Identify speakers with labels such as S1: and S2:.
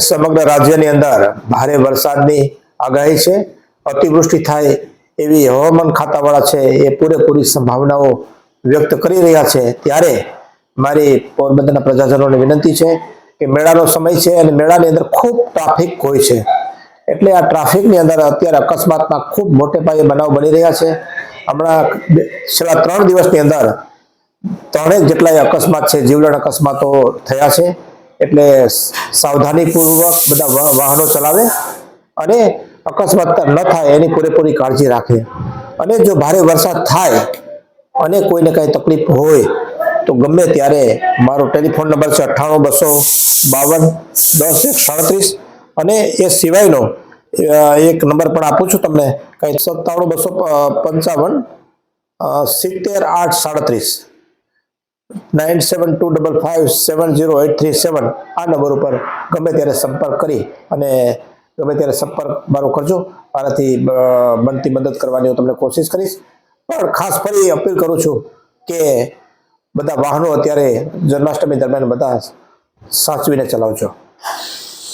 S1: સમગ્ર રાજ્યની અંદર ભારે વરસાદની આગાહી છે. અતિવૃષ્ટિ થાય એવી હવામાન ખાતાવાળા છે એ પૂરેપૂરી સંભાવનાઓ વ્યક્ત કરી રહ્યા છે. ત્યારે મારી પોરબંદરના પ્રજાજનોને વિનંતી છે કે મેળાનો સમય છે અને મેળાની અંદર ખૂબ ટ્રાફિક હોય છે. એટલે આ ટ્રાફિકની અંદર અત્યારે અકસ્માતના ખૂબ મોટે પાયે બનાવ બની રહ્યા છે. હમણાં છેલ્લા ત્રણ દિવસની અંદર ત્રણેક જેટલા અકસ્માત છે, જીવલેણ અકસ્માતો થયા છે. એટલે સાવધાનીપૂર્વક બધા વાહનો ચલાવે અને અકસ્માત ન થાય એની પૂરેપૂરી કાળજી રાખે. અને જો ભારે વરસાદ થાય અને કોઈને કાંઈ તકલીફ હોય, તો ગમે ત્યારે મારો ટેલિફોન નંબર છે અઠ્ઠાણું, બસો, બાવન, દસ એક સાડત્રીસ અને એ સિવાયનો એક નંબર પણ આપું છું તમને, કંઈ સત્તાણું, બસો પંચાવન સિત્તેર, આઠ, સાડત્રીસ. Nine seven two double five seven zero eight three seven આ નંબર ઉપર ગમે ત્યારે સંપર્ક કરી અને ગમે ત્યારે સંપર્ક મારો કરજો મારાથી બનતી મદદ કરવાની હું તમને કોશિશ કરીશ પણ ખાસ ફરી અપીલ કરું છું કે બધા વાહનો અત્યારે જન્માષ્ટમી દરમિયાન બધા સાચવીને ચલાવજો